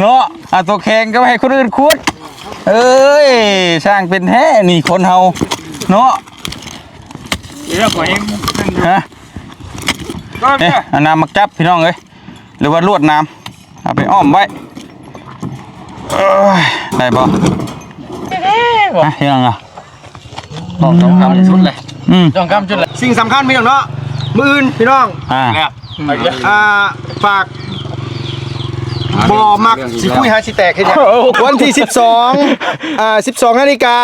เนาะอะตัวแข็งก็ให้คนอื่นขุด เอ้ยช่างเป็นแท้นี่คนเฮาเนาะเดี๋ยวขอเองฮะก็เอ๊ะเอาน้ำมาจับพี่น้องเอ้ยหรือว่าลวดน้ำเอาไปอ้อมไว้เอ้ยได้บ่ฮะยังอะต้องต้องทำชุดเลยอืมต้องทำชุดเลยสิ่งสำคัญพี่น้องเนาะมืออื่นพี่น้องอ่าแล้วอ่าฝาก บ่อมักสิคุยหาสิแตกเฮ็ดหยังวันที่ 12อ่า12นาฬิกา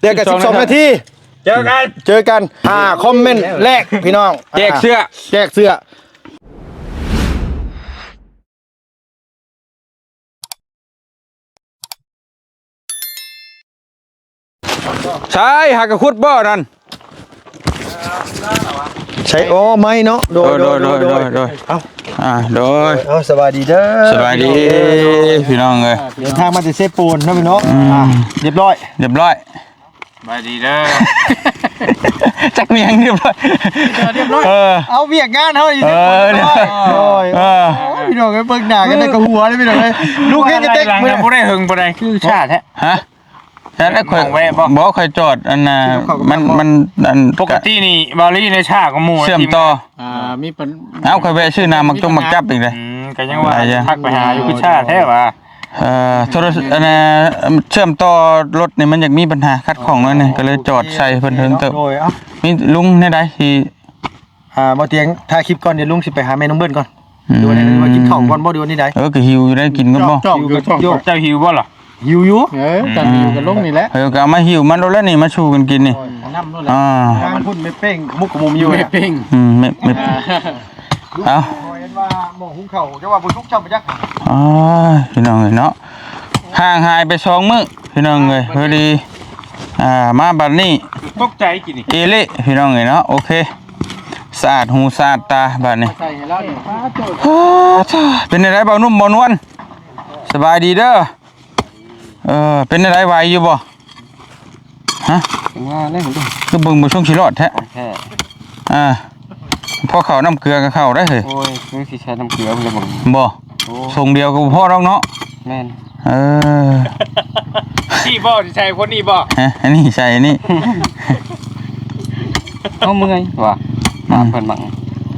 เดี๋ยวกับ12นาทีเจอกันเจอกันอ่าคอมเมนต์แรกพี่น้องแจกเสื้อแจกเสื้อใช่หักกระคุดบ่นั่นใช้อ๋อไม่เนาะโดโดยยโดยโดยโดยโดยเอา อ่าโดยเอาสบายดีเด้อสบายดีพี่น้องเอ้ยเดินทางมาจากเซปูนเนาะพี่เนาะอ่าเรียบร้อยเรียบร้อยบายดีเด้อจักเมียงเรียบร้อยเรียบร้อยเออเอาเวียกงานเฮาอีกเออเรียบร้อยโอ้ยเออโอ้ยพี่น้องเอ้ยเบิ่งหน้ากันได้กับหัวเลยพี่น้องเอ้ยลูกเฮ็ดจะเต็กหลังมื้อนะบ่ได้หึงบ่ได้คือชาติแท้ฮะ ฉันได้ค่อยมองแวะบ่บอกค่อยจอดอันน่ะมันมันอันปกตินี่บาลี่ในชาของหมู่เชื่อมต่ออ่ามีปัญเอาค่อยแวะชื่อนามักต้องมักจับอีกเลย อืมก็ยังว่าอะไรจ้ะทักไปหาอยู่คือชาแท้ว่ะเอ่อโทรศัพท์อันน่ะเชื่อมต่อรถนี่มันอยากมีปัญหาคัดของนั่นนี่ก็เลยจอดใส่เพิ่นเทิงเติบโดยเอ้ามีลุงในใดที่ อ่าบ่เตียงถ่ายคลิปก่อนเดี๋ยวลุงสิไปหาแม่น้องเบิ้ลก่อนอืม ดูนี่ว่ากินข้าวก่อนบ่ดูนี่ได้เออก็หิวอยู่ได้กินกันบ่จอกอยู่จอกโยกเจ้าหิวบ่ล่ะ หิวอยู่เออกันอยู่กันลงนี่แหละเออก็เอามาหิวมันแล้วนี่มาชูกันกินนี่น้ำนู่นแหละอ่าทางพุ่นไม่เป้งมุกกบมุมอยู่ไม่เนี่ยปิ้งอืมไม่ไม่เอาเห็นว่าหม้อหุงข้าวจะว่าบ่ทุกข์จำบ่ยักอ๋อพี่น้องเอ้ยเนาะห่างหายไปสองมื้อพี่น้องเอ้ยพอดีอ่ามาบัดนี้ตกใจกินนี่เอเล่พี่น้องเอ้ยเนาะโอเคสะอาดหูสะอาดตาบัดนี้ใส่ให้เราเนี่ยป้าโจดอ้าวจ้าเป็นอะไรเบานุ่มเบานวลสบายดีเด้อ เออเป็นอะไรไหวอยู่บ่ฮะว่าเล่นของดูคือเบิ่งบ่ช่วงชิรอดแท้แค่อ่าพอเข้าน้ำเกลือก็เข้าได้เฮ้ยโอ้ยคือสิใช้น้ำเกลือมันเลยบอกบ่ส่งเดียวก็บ่พอหรอกเนาะแม่นเออพี่บ่สิใช่คนนี้บ่ฮะอันนี้ใส่อันนี้เอาเมื่อยว่ะมาเพิ่นบัง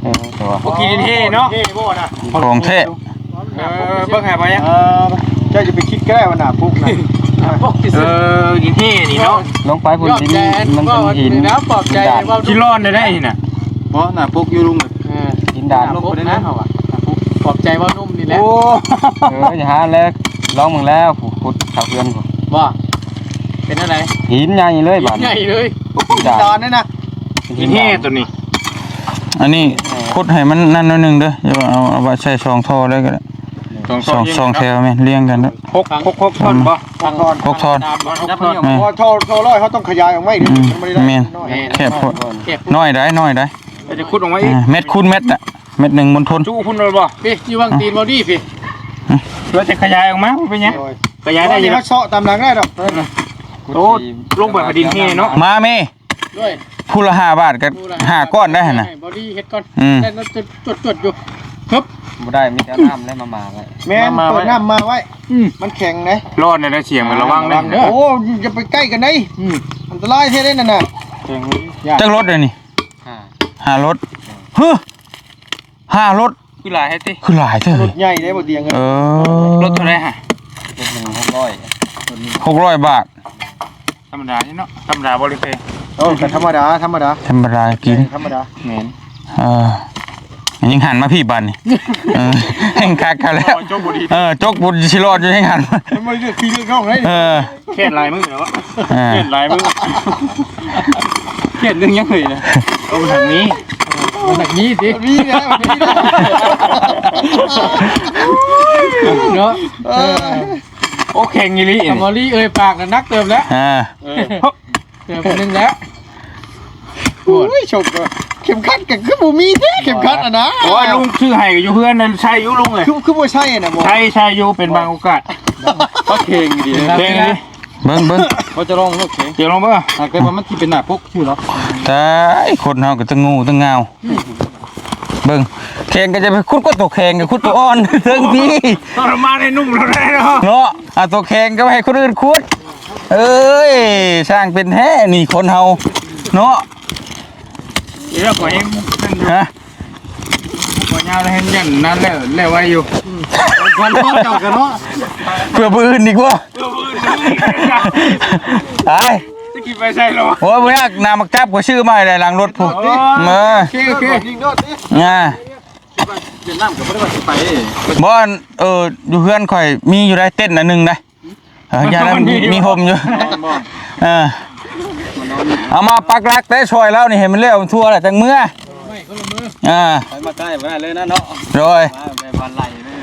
เออตัวบ่กินเท่เนาะเฮ้บ่น่ะของแท้เออเบิ่งให้บ่ยังเออเจ้าจะไปคิดก็ได้ว่าหน้าปุ๊กนะเออกินเท่นี่เนาะลงไปพุ่นดินมันเป็นหินนะปลอบใจดานว่ากินร้อนได้ได้นี่น่ะเพราะน่ะปุ๊กอยู่ลุงเออหินดานลงไปนะเขาอะปลอบใจว่านุ่มนี่แหละโอ้เอออย่าหาแล้วลองมึงแล้วผู้ขุดเขาเพื่อนผู้ว่าเป็นอะไรหินใหญ่เลยบาดใหญ่เลยดานตอนนี้นะกินเท่ตัวนี้ อันนี้ขุดให้มันนั่นหนิดนึงเด้ออย่าว่าเอาเอาไว้ใส่สองท่อเลยก็ได้ สองสองแถวแม่นเรียงกันเด้อหกหกหกท่อนบ่ฟังก่อนหกท่อน หกท่อนแม่น พอโทรโทรร้อยเขาต้องขยายออกมาอีกนิดนึงมันไม่ได้แม่น น้อยแคบโพดเก็บน้อยได้น้อยได้จะขุดออกมาอีกอ่าเม็ดคูณเม็ดอะเม็ดหนึ่งบนทน จู้พุ่นเลยบ่พี่อยู่ว่างตีนบอดี้พี่เราจะขยายออกมาเป็นยังขยายได้ได้อยัยังงเขาเซาะตามหลังได้ดอกโอ้ลงไปพอดินเท่เนาะมาเมด้วยพูละห้าบาทก็ห้าก้อนได้หั่นน่ะ บอดี้เฮ็ดก่อนอืม แต่เราจะจดจดอยู่ครับ บ่ได้มีแต่น้ำแล้วมามาไว้แม่นเปิดน้ำมาไว้มันแข็งนะรอดในได้เสียงมันระวังเลยโอ้อย่าไปใกล้กันนะอันตรายเท่ได้นั่นน่ะจักรถเลยนี่ห้าห้ารถเฮ้อห้ารถคือหลายให้ติคือหลายเท่ารถใหญ่ได้บ่เตียงเงินเออรถเท่าไรฮะเป็นหนึ่งหกร้อยหกร้อยบาทธรรมดานี่เนาะธรรมดาบริเวณโอ้ก็ธรรมดาธรรมดาธรรมดากิน ธรรมดาเหม็นเออ ยังหันมาพี่บันนี่เออแห่งคักกันแล้วจบบดีเออจกบุญชิรอดอยู่แห่งหันมามันไม่ได้คือเรื่องเข้าไหนเออเขียนลายมือเหรอวะเออเขียนลายมือเขียนเรื่องยังไงนะเอาทางนี้มันหนักนี้สิมีนะมีนะเนาะเออโอ้แข่งยี่ลี่ทำบอดี้เอ้ยปากน่ะนักเติมแล้วอ่าเติมคนนึงแล้วโอ้ยชมก็ เข็มขัดกันคือบ่มีแท้เข็มขัดอะนะโอ้ยลุงชื่อไห้กับยูเพื่อนนั่นใช่ยูลุงเลยคือคือบ่ใช่น่ะบ่ใช่ใช่ยูเป็นบางโอกาสก็เข่งดีเพลงนี้เบิ้งเบิ้งเขาจะลองลูกเข่งเดี๋ยวลองเบิ่งหากเกิดว่ามันที่เป็นหน้าปุ๊กชื่อหรอแต่คนเฮาก็ต้องงูต้องเงาเบิ้งข่งก็จะไปคุดก็ตัวแข่งกับคุดตัวอ่อนเทิงพี่ทรมานให้นุ่มเราได้เนาะเนาะอะตัวแข่งก็ให้คนอื่นคุด เอ้ย สร้างเป็นแท้นี่คนเฮาเนาะ เดี๋ยวขอเองนั่นอยู่ฮะขอยาวแล้วเห็นยันนั่นแล้วแล้วไว้อยู่วันพ่อเจ้ากันเนาะเพื่อผู้อื่นดีกว่าตายจะกินไปใช่หรอโอ้ยบ่ยากนามักจับก็ชื่อมาได้หลังรถผู้เออโอเคโอเคยิงโดดดิอ่าเวียดนามก็บ่ได้ว่าสิไปบ่อนเอออยู่เพื่อนข่อยมีอยู่ได้เต้นอันหนึงได้เอออย่านั้นมีมีห่มอยู่เออ เอามาปักหลักได้ช่วยแล้วนี่เห็นมันเร็วมันทั่วแหละจังเมื่ออ่าไปมาใกล้บ่ได้เลยนะเนาะโดยมาไปบ้านไหลเลย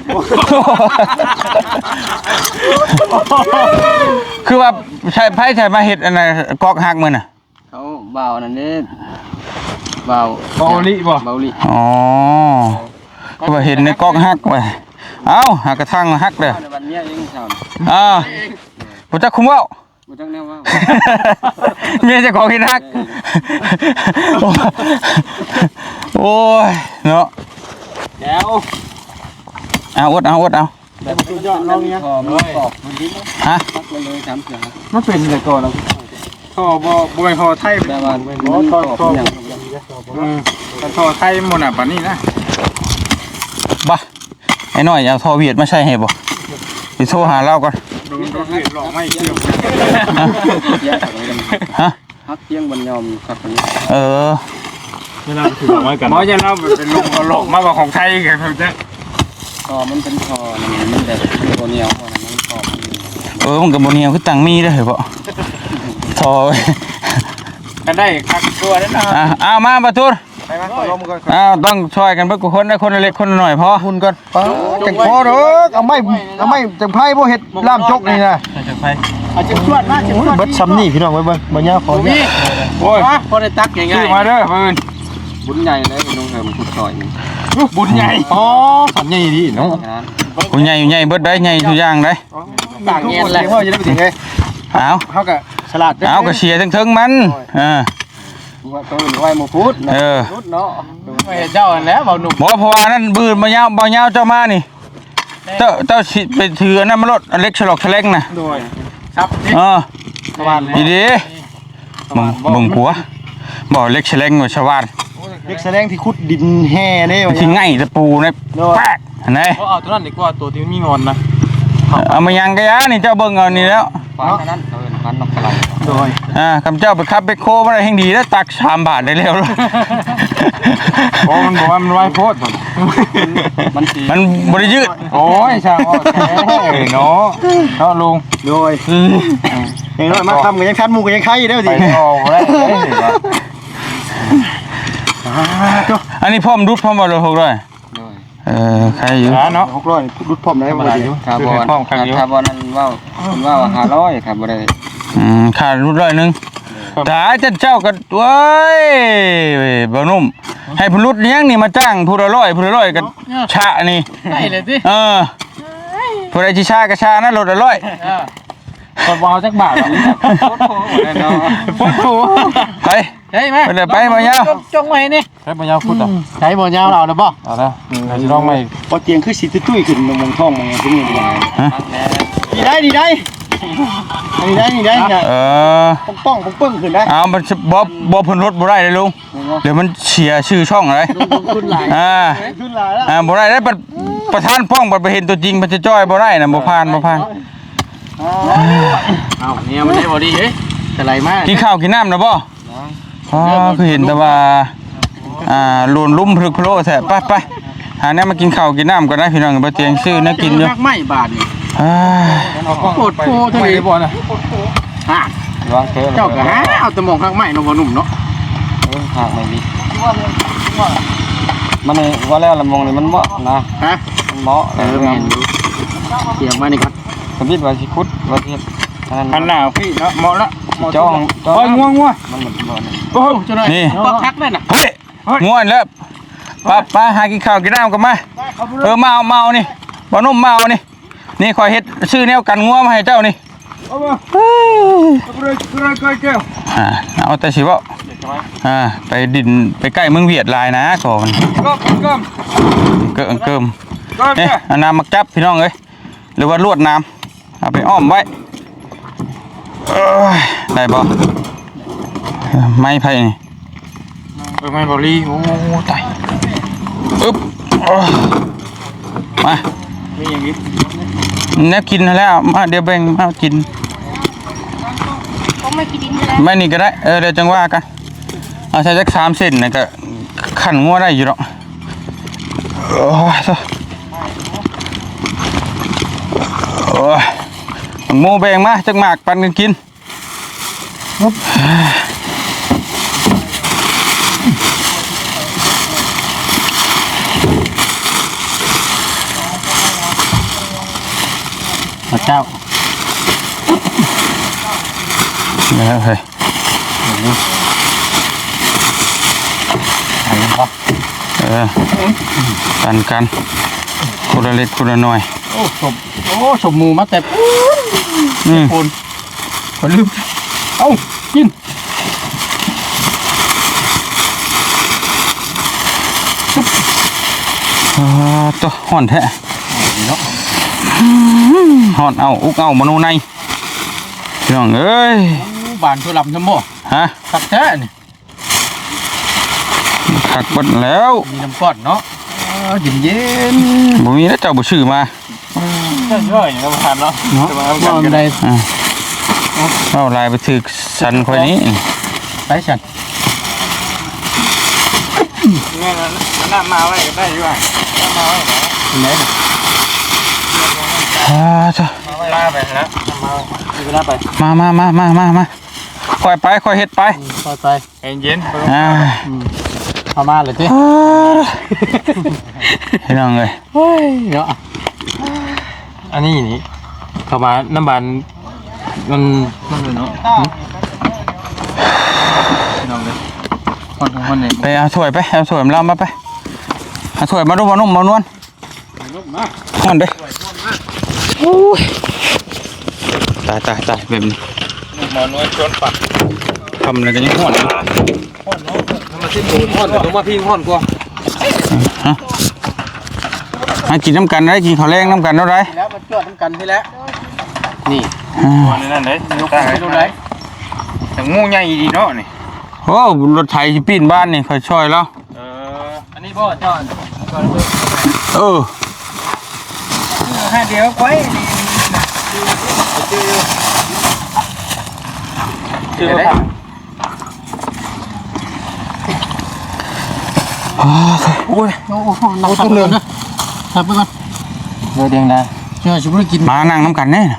คือว่าใช่ไพ่ใช่มาเห็ดอะไรกอกหักมือน่ะเขาเบานั่นนี่เบาเบาลิบ่เบาลิอ๋อคือว่าเห็นในกอกหักไปเอ้าหากระทั่งหักเลยในวันเนี้ยเองเช้านี่อ่าผมจะคุ้มเว่า บ่จักแนวว่าเมียเจะของเห็นหัก โอ้ย เนาะแล้วเอาอดเอาอดเอายอดเราเนี่ยพอมันตอกมันดิ้นฮะปักเลยเลย3เสือมันเป็นอะไรก่อนแล้วท่อบ่บ่เป็นท่อไทยแต่ว่ามันตอกอย่างอืมแต่ท่อไทยหมดอะปานนี้นะบ้าไอ้น้อยเอาทอเวียดมาใช่ให้บ่ไปโทรหาเราก่อน ดนรถเวียดหลอกไม่เกี่ยวฮะฮักเที่ยงบนยอมครับเออไม่นนี้เออหมอจะเล่าเป็นลงเอาหลอกมากกว่าของไทยกันเพิ่นจะคอมันเป็นคอมันแบบตัวเนียวมันตอเออมันกับบนเนียวคือตังมีได้เหรอบ่ทอก็ได้คักตัวนั้นนะอะเอามาประตู มาขอลมก่อนอ้าวต้องช่วยกันเบิกคนได้คนละเล็กคนละหน่อยพอหุ่นก่อนป้าจังพอเด้อเอาไม้เอาไม้จังไพ่บ่เฮ็ดล่ามจกนี่นะอาจจะชวดมาจะโอ้ยเบิดซ้ำนี่พี่น้องไว้เบิ่งบ่ยาวขอเนี่ยโอ้ยพอได้ตักง่าชื่อยมาเด้อเพิ่นๆบุญใหญ่เลยคุณลุงเหิมขุดซอยนี่บุญใหญ่อ๋อสันใหญ่ดีเนาะงานผู้ใหญ่อยู่ใหญ่เบิดได้ใหญ่ทุกอย่างได้ปากเงียนแหละพ่อจะได้ไปถึงไงเอาเฮาก็ฉลาดเอาก็เชียร์ทั้งๆมันเออ ว่าตัวอื่นไว้หมู่พุทธเออ พุทธเนาะไม่เห็นเจ้าอันแล้วเบาหนุ่มบ่เพราะว่านั่นบืนบ่ยาวบ่ยาวเจ้ามานี่ เจ้าเจ้าสิไปถืออันนั้นมารถอันเล็กฉลอกฉลงน่ะโดยครับเออสวรรค์ดีดีมึงมึงผัวบ่เล็กฉลงว่าชาวบ้านเด็กแสดงที่ขุดดินแห่เด้ว่าที่ง่ายตะปูในแป๊กอันไหนเขาเอาตัวนั้นดีกว่าตัวที่มีงอนนะเอามายังกะยะนี่เจ้าเบิ่งเอานี่แล้วฟันนั้นตัวอื่นฟันนกกระไร โดยอ่าคำเจ้าไปขับไปโคมาได้แห่งดีแล้วตักสามบาทได้แล้วล่ะโอ้มันบอกว่ามันไว้โพดมันสีมันบริยืดโอ้ยช่างว่าแท้เนาะเนาะลุงโดยอย่างน้อยมาทำก็ยังทันหมู่ก็ยังไข่เด้อไปสิออกแล้วอันนี้พ่อมรุดพ่อมบอลหกด้วยด้วยเออใครอยู่เนาะ600รุดพร้อมได้บ่ดีคาร์บอนพร้อมครับอยู่คาร์บอนนั้นว่าคุณว่าห้าร้อยครับบ่ได้ อืมขาดรุดร้อยหนึงตายเจ้าเจ้ากันเว้ยบ่นุ่ม ให้ผู้รุดเลี้ยงนี่มาจ้างผู้ละร้อยผู้ละร้อยกันชะนี่ได้เลยสิเออผู้ใดที่ชาก็ชานะรถละร้อยคนวาวจักบาทเนาะโพดโถไปใช่ไหมไปเลยไปบ่ยาวจงไว้นี่ใช้ปัญญาพูดอะใช้บ่ยาวเรานะบ่เอาละเราจะลองไม่พอเตียงคือสิตุ้ยขึ้นมองท้องมองตรงนี้ดีดีได้ดีได้ ดีได้ดีได้เออป้องป้องป้องปึ้งขึ้นได้เอามันจะบ่บ่เพิ่นรถบ่ได้เลยลุงเดี๋ยวมันเสียชื่อช่องอะไรคุณหลายอ่าขึ้นหลายแล้วอ่าบ่ได้ได้ประประธานป้องบ่ไปเห็นตัวจริงมันจะจ้อยบ่ได้น่ะบ่ผ่านบ่ผ่านเอาเนี่ยมันได้บ่ดีเฮ้ยแต่ไรมากกินข้าวกินน้ำนะบ่อ๋อคือเห็นแต่ว่าอ่าโลนลุ่มพลึกพโลแท้ไปไปหาแนวมากินข้าวกินน้ำก่อนนะพี่น้องบ่เตียงซื้อนะกินอยู่มากไม่บาทนี่อ่า โคตรโคตรเลยบ่น่ะฮะวางเทปเจ้าก็หาเอาแตะมองข้างไม้เนาะบ่หนุ่มเนาะหากไม่ดีมันว่าแล้วละมงนี่มันเหมาะนะฮะมันเหมาะเออแม่นอยู่เสียงมานี่ครับสมมติว่าสิคุดว่าสิอันนั้นพันหน้าพี่เนาะเหมาะละจ้องจ้องโอ้ยง่วงง่วงมันเหมือนบ่นี่โอ้ยเจ้าหน่อยนี่ปักคักเลยน่ะเฮ้ยง่วนแล้วป้าป้าหากินข้าวกินน้ำกันมาเออมาเอามาเอานี่บ่นุ่มมาเอานี่ นี่คอยเฮ็ดซื้อแนวกันงัวมาให้เจ้านี่เอามาเอาไปเลยเอาไปเลยแก้วอ่าเอาแต่สิเว้าอ่าไปดินไปใกล้เมืองเวียดลายนะก่อนก้มก้มเกิมเกิมเอ๊ะน้ำมาจับพี่น้องเอ้ยหรือว่าลวดน้ำเอาไปอ้อมไว้อ้ยได้บ่เออไม้ไผ่นี่เออไม่บอลี่โอ้ตายอึ๊บมานี่อย่างนี้ แนบกินแล้วมาเดี๋ยวแบ่งมากินก็ไม่กินดินแล้วไม่นี่ก็ได้เออเดี๋ยวจังว่ากันเอาใช้จักสามเส้นนี่ก็ขันงัวได้อยู่หรอกโอ้ยซะโอ้ยหมูแบ่งมาจักหมากปันกันกิน พระเจ้าเดี๋ยวเฮ้ยเออกันกันคนละเล็กคนละหน่อย โอ้ชมโอ้ชมหมูมาแต่อืมปูนขอลืมเอ้ากินอ่าตัวห่อนแท้ ห่อนเอาอุกเอามโนในพี่น้องเอ้ยบานช่วยลำทั้งหมดฮะขัดแท้นี่ขักเบดแล้ว มีน้ำก้อนเนาะเย็นเย็นบ่มีแล้วเจ้าบ่ชื่อมาใช่ใช่อย่างนี้ทานเนาะเนาะจะมาเอานกันอนกันได้เอาลายไปถึกสันคนนี้ไปฉันนี่ยน้ำมาไว้ก็ได้อยู่อะน้ำมาไว้ไหน อ่าจ้ะลาไปแล้วน้ำมามีเวลาไปมามามามามามาค่อยไปค่อยเฮ็ดไปไปไปเย็นอ่าเอามาเลยจีพี่น้องเอ้ยเฮ้ยเนาะอันนี้นี่เข้ามาน้ำบานมันมันเลยเนาะน้องเลยคนคนไหนไปเอาถ้วยไปเอาถ้วยมาเล่ามาไปเอาถ้วยมาดูมานุ่มมานวลห่อนเด้โอ้ย ตายตายตายแบบนี้หมอนวดชนปักทำอะไรกันยังห่อนอยู่มาที่ปูนห่อนแต่ต้องมาพี่ห่อนกว่าให้กินน้ำกันได้กินข้าวแรงน้ำกันเท่าไรแล้วมันจวดน้ำกันที่แล้วนี่อ่าวันนั้นเลยยกไปดูเลยแต่งูใหญ่ดีเนาะนี่โอ้รถไถสิปีนบ้านนี่คอยช่วยแล้วเอออันนี้พ่อจอนเออ ให้เดี๋ยวไว้นี่ชื่อว่าโอ้ยโอ้โหเราทำเลยนะทำไปก่อนเรือเดียงดาเชื่อชิบุกินมานั่งน้ำกันแน่น่ะ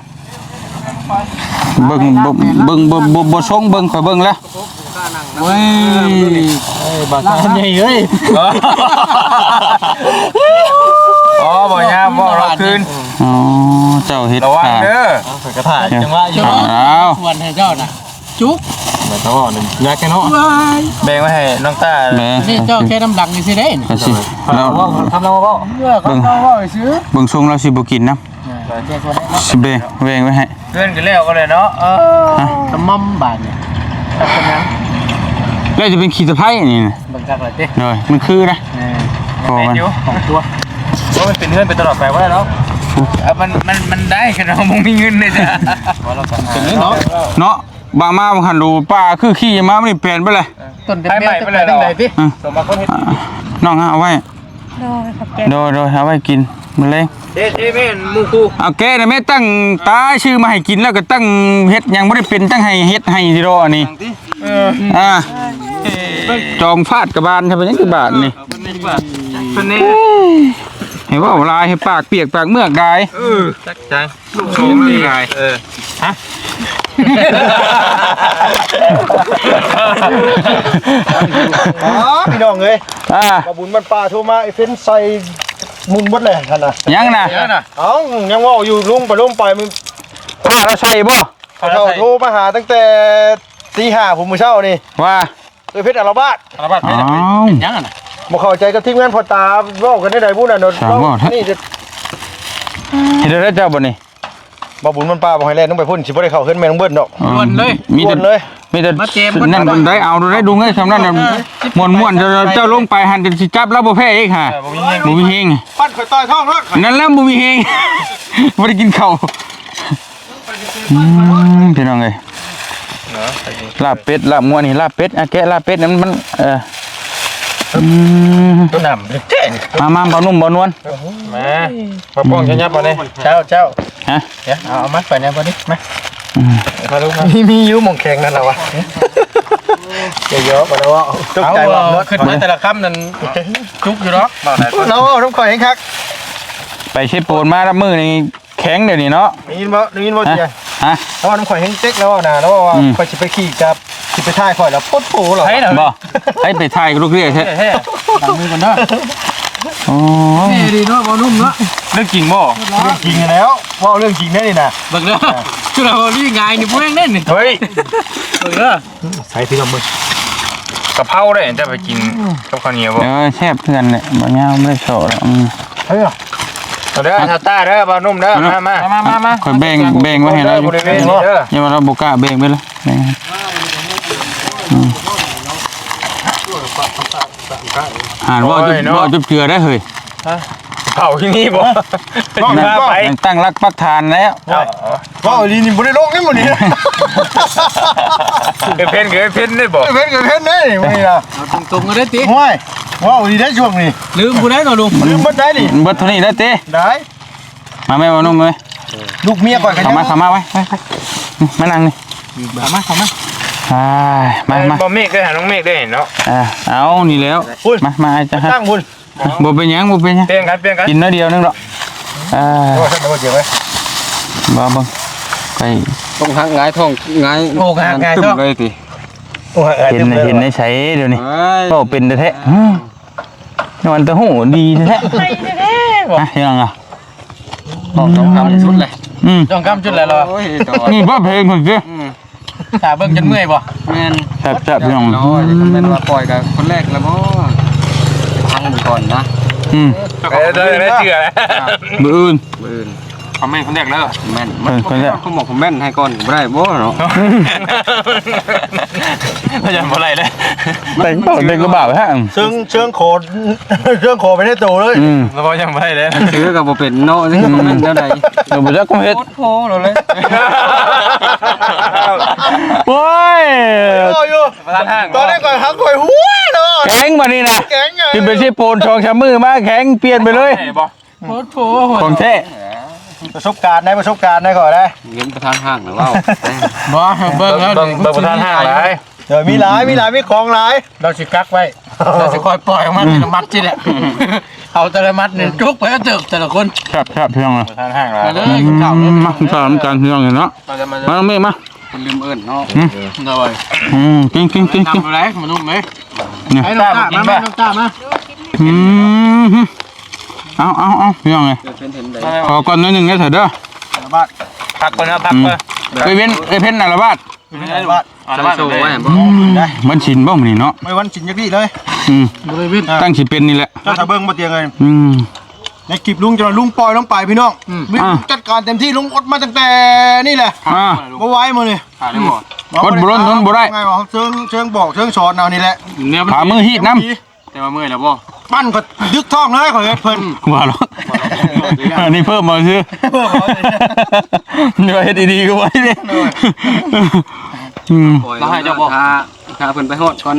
เบิ่งเบิ่งเบิ่งบ่บ่บ่ส่งเบิ่งคอยเบิ่งแล้วเว้ยเอ้ยบาดตาใหญ่เอ้ยอ๋อบ่ยามบ่เราคืน อ๋อเจ้าเฮ็ดระวังขาเด้อกระถายจังหวะอยู่เอาควรให้เจ้าน่ะจุ๊บแต่ต้องอ่อนยากแค่เนาะว้ายแบ่งไว้ให้น้องตาแม่นี่เจ้าแค่น้ำดังนี่สิได้นี่เอาสิแล้วทำแล้วบ่เมื่อเขาเล่าว่าไปซื้อเบิ่งทรงเราสิบ่กินน้ำสิเบ่งแบ่งไว้ให้เพื่อนกันแล้วก็เลยเนาะเออตะมั่มบาดเนี่ยตัดกันยังแล้วจะเป็นขี้ตะไคร้นี่นะเบิ่งจักเลยเจ้เลยมันคือนะพอเป็นมันอยู่ของตัวเพราะมันเป็นเพื่อนไปตลอดไปว่าแล้ว มันมันมันได้ขนาดมึงมีเงินเลยจ้ะว่าเราเป็นเนาะเนาะบามาบางหันดูป้าคือขี้มาไม่ได้เปลี่ยนไปเลยต้นเด็ดแม่จะไปทางใดติสมมาคนเฮ็ดน้องฮะเอาไว้โดยขอบใจโดยโดยเอาไว้กินมันเลยเด้เด้แม่นมูคูเอาแกน่ะแม่ตั้งตาชื่อมาให้กินแล้วก็ตั้งเฮ็ดหยังบ่ได้เป็นตั้งให้เฮ็ดให้สิรออันนี้เอออ่าจอมฟาดกระบาลใช่ปะยังกระบาลนี่เป็นนี่ ว่าเป็นนี่เห็นว่าลายให้ปากเปียกปากเมือกได้เออจักจังลูกโชมเลยเออฮะอ๋อพี่น้องเอ้ยอ่ามาบุญมันป่าโทรมาไอ้เฟ้นใส่มุนบดเลยท่านน่ะยังน่ะเยอะน่ะเอ้ายังว่าอยู่ลุงไปลุงไปมึงผ้าเราใส่บ่เขาเจ้าโทรมาหาตั้งแต่ตีห้าผมมื้อเช้านี่ว่าเอ้ยเพชรอาราบาดสารพัดอ้าเพชรวยังอะนะ บ่เข้าใจกับทีมงานพอตาเว้ากันได้ใดบุญน่ะเนาะสามว่า นี่จะเห็นได้เจ้าบ่นี่มาบุญมันป่าบ่ให้แล่นต้องไปพุ่นสิบ่ได้เข้าขึ้นแม่น้องเบิ้ลดอกวนเลยมีชแต่วนเลย มีแต่นั่นได้เอาได้ดูง่ายสำนั้นน่ะม่วนม่วนๆเจ้าเจ้าลงไปหันจะสิจับแล้วบ่แพ้อีกฮะบ่มีเฮงปั้นข่อยต่อยท้องรถนั่นแล้วบ่มีเฮงบ่ได้กินข้าวอืมพี่น้องเอ้ยลาบเป็ดลาบงัวนี่ลาบเป็ดอะแกะลาบเป็ดนั่นมันเออ อืมต้นน้ำเจ๊มามาบ่นุ่มบ่นวล มามาป้องชัยับมาเลยเจ้าเจ้าฮะ เดี๋ยวเอามัดไปเนี่ยพอดีมาอืมมาลูกมามีมีอยู่หมองแข็งนั่นแหละวะเยอะๆมาแล้วว่าตกเอาใจหลับรถขึ้นมาแต่ละคำนั่นจุกอยู่หรอกบอกไหนเราเอาน้ำข่อยเองครับไปเชฟโปนมารับมือนี่แข็งเดี๋ยวนี้เนาะ ได้ยินบ่ได้ยินบ่ฮะเจียฮะแล้วว่าน้ำข่อยเฮงเจ๊กแล้วว่านะแล้วว่าอืม ข่อยสิไปขี่กับสิ ไปท่ายข่อยแล้วโคตรโผล่หรอใช่เหรอบ่ให้ไปถ่ายลูกเรียกใช่เฮ้ตังมือก่อนเด้อโอ้นี่ดีเนาะบ่นุ่มเนาะเรื่องจริงบ่เรื่องจริงแล้วว่าเรื่องจริงแน่นี่นะเบิ่งเด้อคือเราลี่งายนี่พวกแม่งเล่นนี่เฮ้ยเบิ่งเด้อใส่พี่ลำมือกะเพราได้จะไปกินกับข้าวเหนียวบ่เดี๋ยวแซ่บเพื่อนเนี่ยบ่ยาวไม่ได้โชว์หรอกอืมเฮ้ยเอาเด้อชาต้าเด้อบานุ่มเด้อมามามามามาคอยแบ่งแบ่งไว้ให้เราอบยู่ริเวณนี้เด้ออย่ามาเราบุกล้าแบ่งไปเลยแบ่ง อืมอ่านว่าจะว่าจะเกลือได้เฮ้ยเผาที่นี่บ่มาไปตั้งรักปักทานแล้วเอาว่าลีนี่บ่ได้โลกนี่มื้อนี้เกิดเพนเกิดเพนได้บ่เพิ่นก็เพิ่นเด้นี่มื้อนี้ล่ะเอาตรงๆกันได้ติห้วยว่าลีได้ช่วงนี้ลืมกูได้เนาะลุงลืมบ่ได้นี่เบิดเท่านี้แล้วเต้ได้มาแม่มานุ่มเลยลูกเมียก่อนกันเข้ามาเข้ามาไว้ไปไปมานั่งนี่เอามาเข้ามา อ่ามามาบ่เมฆได้หาน้องเมฆได้เห็นเนาะอ่าเอานี่แล้วมามาไอ้จ้ะฮะตั้งบุญบ่เป็นหยังบ่เป็นหยังเปลี่ยนกันเปลี่ยนกันกินน้อยเดียวนึงหรอกอ่าโอ้ท่านบ่เจียวไว้บ่เบิ่งไปต้องหักหงายท้องหงายโอ้กหักหงายท้องตึ้มเลยติโอ้ยเห็นเห็นในใช้เดี๋ยวนี้เอ้ยก็เป็นแท้ๆอืมนอนแตะหูดีแท้ไปแท้ๆอะยังอะบอกต้องทำสุดเลยอืมจ้องกำจุดแล้วเหรอโอ้ยจอดนี่บ่เพลงคนสิตา เบิ่งจนเมื่อยบ่แม่นแซ่บๆพี่น้องน้อยแม่นว่าปล่อยกับคนแรกแล้วบ่พังมันก่อนนะอืมเออได้ได้เชื่อแล้วมื้ออื่น มื้ออื่นเขาไม่คนแรกแล้วแม่นเออคนแรกเขาบอกผมแม่นให้ก่อนบ่ได้บ่เนาะเขาจะบ่ไรเลยแต่งเปล่าแต่งกระบ่าวฮะเชิงเชิงโขดเชิงโขดไปได้โตเลยอืมแล้วพอยังบ่ไรเลยซื้อก็บ่เป็นเนาะสิบ่แม่นแนวใดเดี๋ยวบ่จักก็เฮ็ดโอ้โหเลยโอ้ยโอ้ยอยู่ประธานห้างตอนนี้ก่อนหักข่อยหัวเนาะแข็งมานี่นะแข็งไงที่เป็นสิโปนชองชะมือมาแข็งเปลี่ยนไปเลยบ่โคตรโผของแท้ ประสบการณ์ได้ประสบการณ์ได้ก่อนได้เงินประธานห้างน่ะเว้าบ่เบิ่งแล้วเบิ่งเบิ่งประธานห้างหลายเดี๋ยวมีหลายมีหลายมีของหลายเราสิกักไว้เราสิคอยปล่อยออกมาทีละมัดจิแหละเอาแต่ละมัดเนี่ยจุกไปก็เติบแต่ละคนครับครับพี่น้องประธานห้างหลายมาเลยข่าวอืเลยมมาสามกันพี่น้องเห็นเนาะมาจะมาจะมาน้องเมฆมาคนลืมเอิ้นเนาะเลยอืมกินกินกินกินทำอะไรมานุ่มไหมเนี่ยไอ้น้องตามาน้องตามาอืม เอาเอาเอาพี่น้องเลยเดี๋ยวเพิ่นเห็นได้ขอก่อนนิดหนึ่งนะเถอะเด้อพักก่อนนะพักก่อนเอ้ยเว้นเอ้ยเพ่นน่ะละบาดบ้านเอาใส่ละบ้านโซ่เลยไว้บ่มันชินบ้างนี่เนาะไม่วันจินยักษ์นี่เลยอืมบริเวณตั้งสิเป็นนี่แหละเจ้าตาเบิ้งมาเตียงเลยอืมในคลิปลุงจะลุงปล่อยลงไปพี่น้องอ่าจัดการเต็มที่ลุงอดมาตั้งแต่นี่แหละอ่ามาไว้มาเลยขาได้บ่อดบ่ล้นทนบ่ได้ไงวะเชิงเชิงบอกเชิงสอนเอานี่แหละเนี่ยมันขามือฮีดน้ แต่ว่าเมื่อยแล้วบ่ปั้นก็ดึกท้องเลยขอเฮ็ดเพิ่นำว่าหรอกอันนี้เพิ่มมาซื้อเดี๋ยวเฮ็ดดีๆก็ไว้ดิอืมปล่อยถ้าถ้าเพิ่นไปฮอดก่อน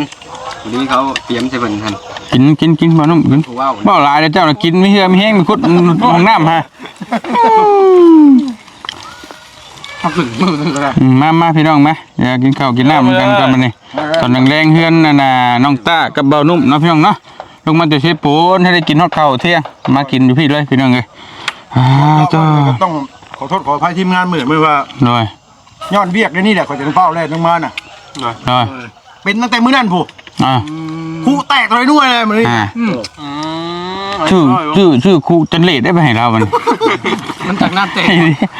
วันนี้เขาเตรียมใส่เพิ่นหั่นกินกินกินบ่นุ่มกินว้าวบ่หลายเด้อเจ้าน่ะกินไม่เหือไม่แห้งไม่คุดห้องน้ำฮะ ทำถึงมือก็ได้อืมมามาพี่น้องมาอย่ากินข้าวกินน้ำเหมือนกันกันมื้อนี้ตอนแรงๆเฮือนน่ะน่ะน้องต้ากับเบานุ่มเนาะพี่น้องเนาะลงมาจะเชฟปูนให้ได้กินฮอดข้าวเที่ยงมากินอยู่พี่เลยพี่น้องเอ้ยอ่าจ้าต้องขอโทษขออภัยทีมงานเหมือนไม่ว่าหน่อยย้อนเวียกในนี่แหละขอจะเฝ้าแรกลงมาน่ะหน่อยเป็นตั้งแต่มื้อนั้นผู้อ่าผู้แตกเลยด้วยเลยมื้อนี้อ่า ชื่อชื่อชื่อครูจันเลดได้ไปให้เราบัดนมันจากน้ำเตะ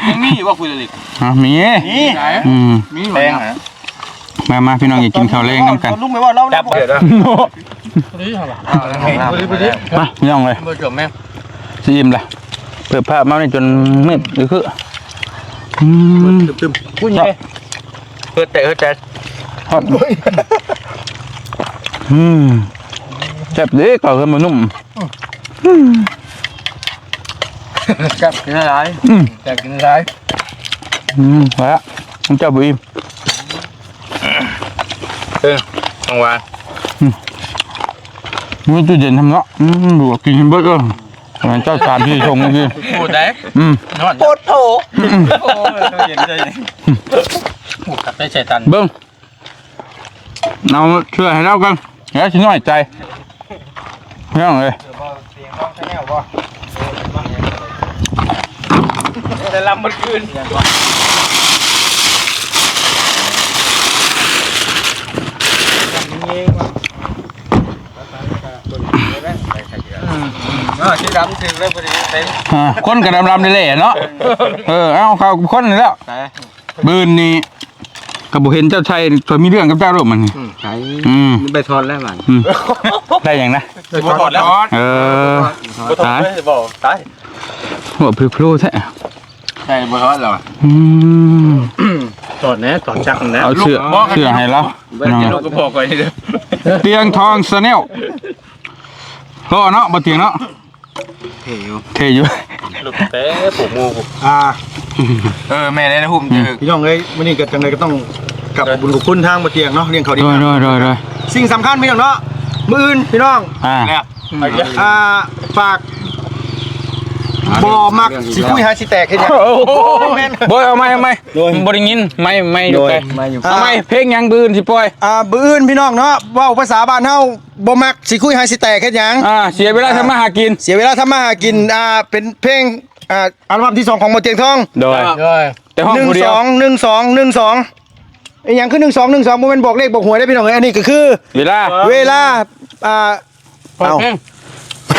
ยังมีว่าคุยเลยอะมีนี่อืมมีแปลงมามาพี่น้องอย่ากินข้าวแรงน้ำกันลุงไม่ว่าเราจับเดือดนี่เหรอมาพี่น้องเลยเบอร์จบแม่ซีมละเปิดภาพมาในจนมืดหรือคืออืมตึมพูดยังไงเปิดแต่เปิดแต่หครับอืมเจ็บดีก่อนขึ้นมานุ่มกับกินอะไรอืม อยากกินอะไรอืมไปละผมจะบุยทางวานมีตู้เย็นทำเนาะอืมดูว่ากินเบิดเออเหมือนเจ้า จานที่ชงเมื่อกี้พูดได้อืมนอนโคตรโถโอ้ยเย็นใจหมูกัดได้ใจตันเบิ้งเอาเชื่อให้เรากันเดี๋ยวชิน้อยใจเรื่องเลยแต่ลำมันคืนอ่าที่ดำถึงได้พอดีเต็มอ่าคนกระดำดำได้เลยเนาะ เออ เอาเขาคนนี่แล้ว บืนนี่ กระบุเห็นเจ้าชายตัวมีเรื่องกับเจ้าหรือมันนี่ใช้อืมไปทอนแล้วมันอืมได้อย่างนะถอดแล้วเออตายบอกตายหัวพลูๆแท้ใช่บ่ทอดแล้วอืมตอนนี้ตอนจักนะเอาเชือกเชือกให้เราน้องลูกก็บอกไว้นี่เด้อเตียงทองสเนลรอเนาะบ่เตียงเนาะ เที่ยวเทอยู่ลูกเต้ปลูกงูผมอ่า เออแม่ได้นะหุ่มเจอพี่น้องเอ้ยวันนี้ก็จังไดก็ต้องกลับบุญกับคุณทางบ่เตียงเนาะเลี้ยงเขาดีโดยโดยโดยโดยสิ่งสำคัญพี่น้องเนาะมื้ออื่นพี่น้องอ่าอ่าฝาก บ่มักสิคุยหาสิแตกเฮ็ดหยังแม่นบ่เอาไหมเอาไหมโดยบ่ได้ยินไม่ไม่อยู่ไกลไม่อยู่เอาไหมเพลงยังบืนสิปล่อยอ่ามื้ออื่นพี่น้องเนาะเว้าภาษาบ้านเฮาบ่มักสิคุยหาสิแตกเฮ็ดหยังอ่าเสียเวลาทำมาหากิน เสียเวลาทำมาหากินอ่าเป็นเพลงอ่าอัลบั้มที่สองของบ่เตียงทองโดยด้วยแต่ห้องหนึ่งผู้เดียสวองหนึ่งสองหนึ่งสองไอ้หยังคือหนึ่งสองหนึ่งสองโมเมนบอกเลขบอกหวยได้พี่น้องเอ้ยอันนี้ก็คือ เวลา เวลา อ่าเปิดเอา เ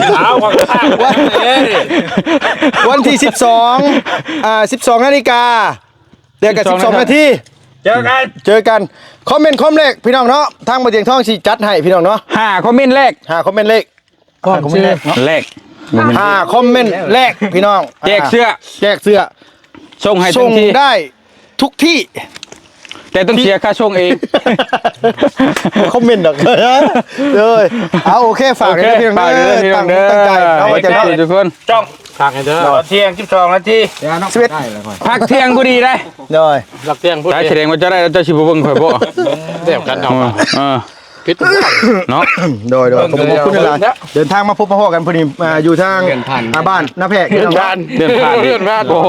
พลงเอาความข้างเอ้ยวันที่สิบสองอ่าสิบสองนาฬิกาเดี๋ยวกับสิบสองนาทีเจอกันเจอกันคอมเมนต์คอมเลขพี่น้องเนาะทางบนเตียงทองสิจัดให้พี่น้องเนาะห้าคอมเมนต์แรกหาคอมเมนต์เลขก่อนชื่อแรกหาคอมเมนต์แรกพี่น้องแจกเสื้อแจกเสื้อส่งให้ทัส่นงทีได้ทุกที่ แต่ต้องเสียค่าส่งเอง คอมเมนต์ดอกเลยเอาโอเคฝากเลยนะพี่น้องฝากเลยพี่น้องเด้อ ตั้งใจเอาไว้จะเนาะทุกคนจ้องทางไอ้เด้อตอนเที่ยง12นาทีสิบเอ็ดพักเที่ยงกูดีได้เลยหลักเตียงพูดได้แสดงว่าจะได้แล้วเจ้าชิบเบิ่งข่อยบ่เดี๋ยวกันเอาเออ พิษเนาะโดยโดยผมขอบคุณหลายเดินทางมาพบมาพอกันพอดีอ่าอยู่ทางอ่าบ้านน้าแพรกเลื่อนพี่น้องผ่านเดินผ่านเลื่อนผ่านโอ้โห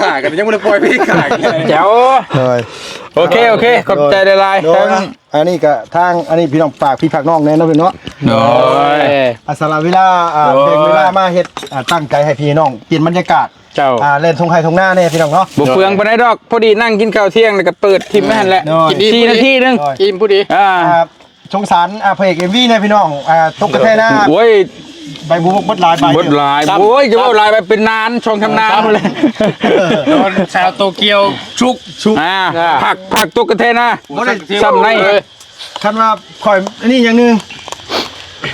ขากันยังไม่ได้ปล่อยพี่ขาแจ๋วเลยโอเคโอเคขอบใจหลายโดๆยทั้งอันนี้ก็ทางอันนี้พี่น้องฝากพี่ฝากน้องแน่เนาะพี่เนาะโดยอาสละเวลาอ่าโดยเป็นเวลามาเฮ็ดอ่าตั้งใจให้พี่น้องเปลี่ยนบรรยากาศ เจ้าอ่าเล่นทงไทยทงหน้าเนี่ยพี่น้องเนาะ บุเฟืองไปได้ดอก พอดีนั่งกินข้าวเที่ยงแล้วก็เปิดทิมไม่หันแหละโดยกินสี่นาทีนึงกินผู้ดีอ่าอ่าสงสารอ่าพระเอกเอ็มวีเนี่ยพี่น้องอ่าตกกระแทหน้าโอ้ยใบบุบดลายใบบดลายโอ้ยจะว่าลายไปเป็นนานชงทำนานหมดเลยโดนชาวโตเกียวชุกชุบอ่าผักผักตุกกระเทนะบ่ได้ซ้ำในคันว่าข่อยอันนี้อย่างหนึง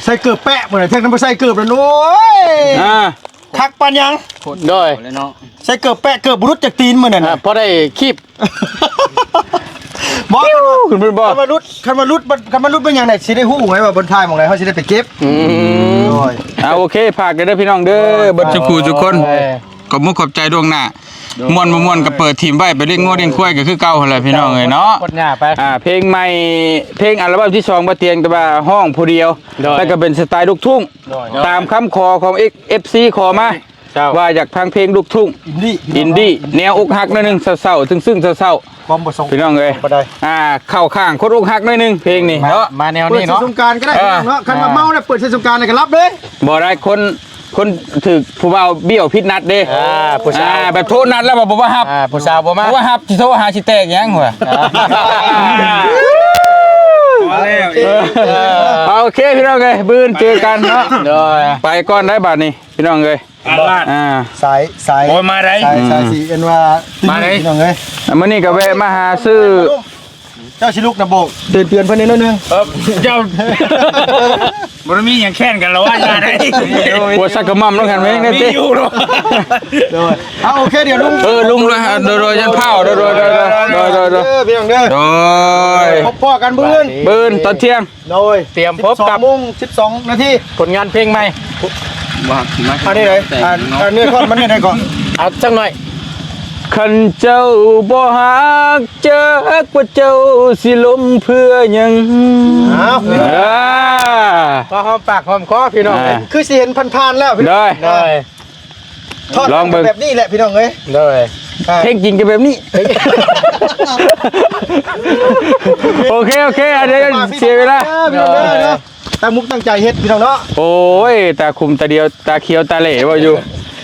ใส่เกือบแปะบ่ได้แท่งน้ำบ่ใส่เกือบแล้วโอ้ยอ่า คักปานยังด้วยเลยเนาะใส่เกือบแปะเกือบบุรุษจากตีนมื้อนั่นอ่าน่ะพอได้คีบบอกคุณเพื่อนบอกคันมารุดคันมารุดมันคันมารุดเป็นอย่างไหนสิได้ฮู้ไงว่าบนท้ายหมองไหนเขาสิได้ไปเก็บอืมโอ้ยอ่าโอเคผักเด้อพี่น้องเด้อเบัดจุกูทุกคนขอบมุกขอบใจดวงหน้า มวนบ่มวนก็เปิดทีมไว้ไปเลี้ยงงัวเลี้ยงควายก็คือเก่าหั่นแหละพี่น้องเอ้ยเนาะ กดหน้าไป อ่าเพลงใหม่เพลงอัลบั้มที่สองบ่เตียงแต่ว่าห้องผู้เดียวได้แล้วก็เป็นสไตล์ลูกทุ่งตามคำขอของ FC ขอมาเจ้า ว่าอยากฟังเพลงลูกทุ่งอินดี้อินดี้แนวอกหักหนิดนึงเศร้าๆซึ้งๆเศร้าความประสงค์ๆพี่น้องเอ้ยบ่ได้อ่าเข้าข้างคนอกหักหนิดนึงเพลงนี้เนาะ มาแนวเปิดนี้เทศเนาะสงกรารก็ได้เออ เนาะคันว่าเมาเนี่ยเปิดเทศสงกรารเนี่ยก็รับเลยบ่ได้คน คนถึกผู้เบาเบี้ยวพิษนัดเด้อ่าผู้สาว อ่แบบโทษนัดแล้วบอกว่าฮับอ่าผู้สาวบ่มาบอกว่าฮับสิโทรหาสิแตกหยังหัวมาแล้วเอาโอเคพี่น้องเอ้ยบื้นเจอกันเนาะด้วยไปก่อนได้บัดนี้พี่น้องเอ้ยบ้านอ่า สายสายโอ้ยมาได้ สายสายสีเอ็นว่ามาเลยพี่น้องเอ้ยมื้อนี้ก็แวะมาหาซื้อเจ้าชิลุกนะโบกเตือนเตือนเพิ่นนิดนึงเจ้ามันมีอย่างแค้นกันแล้วว่าอย่าได้หัวสักกระหม่อมต้องกันไหมเนี่ยมีติอยู่หรอเดี๋ยวเอาโอเคเดี๋ยวลุงเออลุงเลยฮะโดยโดยยันเผาโดยโดยโดยโดยโดยโดยเด้อพี่น้องเด้อโดยพบพ่อกันเบื้อนปืนตอนเที่ยงโดยเตรียมพบกับ12โมง12นาทีผลงานเพลงใหม่ว่ามาอันนี้เลยอันอันนี้ทอดมันนี่ได้ก่อนเอาสักหน่อย ขันเจ้าบ่ฮักเจอว่าเจ้าสิล้มเพื่อหยังอ้าว อ่า พอหอมปากหอมคอพี่น้องอ่า คือสิเห็นผ่านๆแล้วพี่น้องได้ เลยทอดลองเบิ่ง แบบนี้แหละพี่น้องเอ้ยเลยอ่า เพลงจริงกันแบบนี้ โอเค โอเคเดี๋ยวเสียเวลาพี่น้องเด้อเนาะตั้งมุกตั้งใจเฮ็ดพี่น้องเนาะ โอ้ย ตาคุมตาเดียว ตาเขียว ตาเหล่บ่อยู่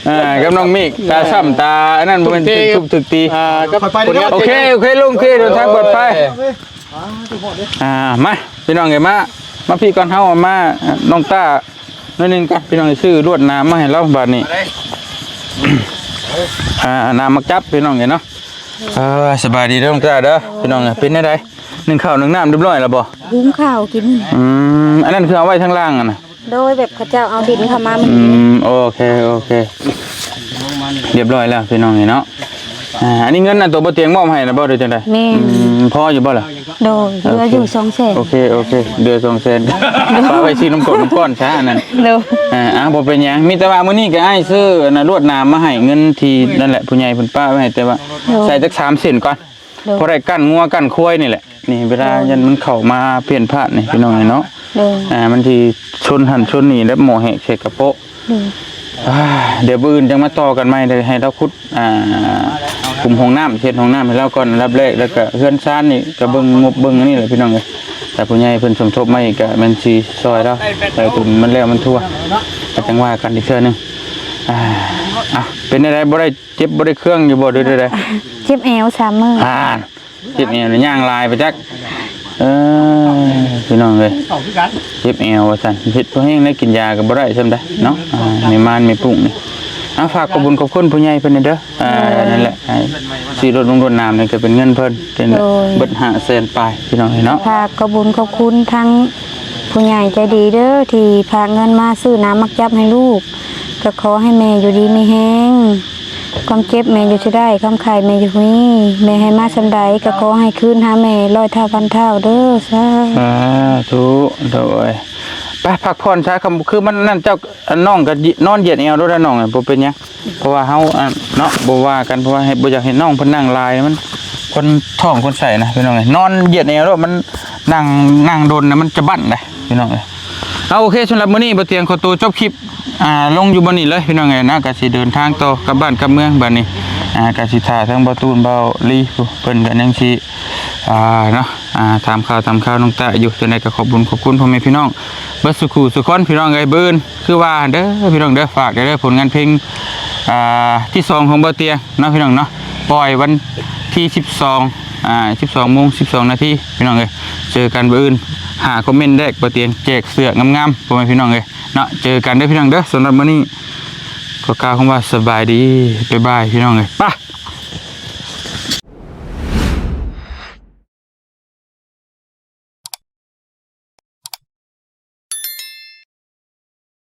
อ่ากับน้องมิกตาซ้ำตาอันนั้นบ่เป็นถึกทุบถึกตีอ่าก็ค่อยไปเด้อโอเคโอเคลุงโอเคเดินทางปลอดภัยอ่ามาพี่น้องเอ้ยมามาพี่ก่อนเฮามาน้องต้าหนิดนึงกันพี่น้องสิซื้อลวดน้ำมาให้เราบาดนี้อ่าน้ำมักจับพี่น้องเอ้ยเนาะเออสบายดีเด้อน้องต้าเด้อพี่น้องเอ้ยเป็นได้ไดหนึ่งข้าวหนึ่งน้ำเรียบร้อยแล้วบ่หุงข้าวกินอืมอันนั้นคือเอาไว้ข้างล่างอะนะ โดยแบบเขาเจ้าเอาดินเข้ามามันอืมโอเคโอเค เรียบร้อยแล้วพี่น้องเนาะอ่าอันนี้เงินน่ะตัวบ่เตียงมอบให้นะบ่เด้อจังได๋แม่อืมพออยู่บ่ล่ะ โดยเหลืออยู่สองแสนโอเคโอเค เดือน2แสนฝากไว้ซื้อน้ำกรดน้ำก้อนซะอันนั้นโดยอ่าอ่าบ่เป็นหยังมีแต่ว่ามื้อนี้ก็อ้ายซื้ออันน่ะลวดน้ำมาให้เงินที่นั่นแหละผู้ใหญ่เพิ่นป้าไว้ให้แต่ว่า ใส่จัก3เส้นก่อนพอได้กั้นงัวกั้นควายนี่แหละ นี่เวลายันมันเข้ามาเปลี่ยนพลาดนี่พี่น้องเนาะโดยอ่ามันที่ชนหันชนนี่แล้วหมอแหกเชกกระโปะโดยอ่าเดี๋ยวบื้ออื่นจังมาต่อกันใหม่เดี๋ยวให้เราคุดอ่ากลุ่มห้องน้ำเช็ดห้องน้ำให้เราก่อนอันรับแรกแล้วก็เฮือนซ่านนี่ก็เบิ่งงบเบิ่งอันนี้แหละพี่น้องเอ้ยแต่ผู้ใหญ่เพิ่นสมทบมาอีกก็แมันสิซอยแล้วแต่ตุนมันแล้วมันทั่วก็จังว่ากันอีกเทื่อหนึงอ่าอะเป็นอะไรบ่ได้เจ็บบ่ได้เครื่องอยู่บ่ได้ได้เจ็บแอวสามมืออ่า เจ็บนี่ย่างลายไปจักเออพี่น้องเอ้ยเจ็บแอวว่าซั่นเฮ็ดตัวเองได้กินยาก็บ่ได้ซำได้เนาะอ่าไม่มานไม่ปรุงนี่อ่าฝากขอบคุญขอบคุณผู้ใหญ่เพิ่นนี่เด้ออ่านั่นแหละให้สิรถลงรถน้ำนี่ก็เป็นเงินเพิ่นเป็นเบิด5แสนปลายพี่น้องเอ้ยเนาะฝากขอบคุญขอบคุณทั้งผู้ใหญ่ใจดีเด้อที่พากเงินมาซื้อน้ำมักจับให้ลูกก็ขอให้แม่อยู่ดีไม่แห้ง ความเจ็บแม่อยู่จะได้ความไข่แม่อยู่นี่แม่ให้มาสำใดก็ขอให้คืนหาแม่ร้อยเท่าพันเท่าเด้อสาธุสาธุโดยไปพักผ่อนซะคำคือมันนั่นเจ้าน้องก็นอนเหยียดแอวด้วยน้องอะบ่เป็นหยังเพราะว่าเฮาเนาะบ่ว่ากันเพราะว่าให้บ่อยากให้น้องเพิ่นนั่งลายมันคนท้องคนใส่นะพี่น้องเอ้ยนอนเหยียดแนวแล้วมันนั่งนั่งโดนนะมันจะบั่นนะพี่น้องเอ้ยเอาโอเคสำหรับมื้อนี้บ่เตียงขอตัวจบคลิป อ่าลงอยู่บนนี้เลยพี่น้องเอ้ยนะก็สิเดินทางต่อกลับบ้านกลับเมืองบัดนี้อ่าก็สิท่าทั้งบ่ตูนเบาลีเพิ่นก็ยังสิอ่าเนาะอ่าถามข่าวถามข่าวน้องตาอยู่จังไดก็ขอบคุญขอบคุณพ่อแม่พี่น้องบิดสุขุสุขคนพี่น้องเอ้ยเบิ่นคือว่าเด้อพี่น้องเด้อฝากเด้อผลงานเพลงอ่าที่สองของบ่เตียเนาะพี่น้องเนาะปล่อยวันที่ 12 อ่า12โมง12นาทีพี่น้องเลยเจอกันเบอื่นหาคอมเมนต์แรกระเตียงแจกเสื้องามๆพ่อแม่พี่น้องเลยเนาะเจอกันเด้อพี่น้องเด้อสำหรับมื้อนี้ก็กล่าวคำว่าสบายดีบ๊ายบายพี่น้องเลยไป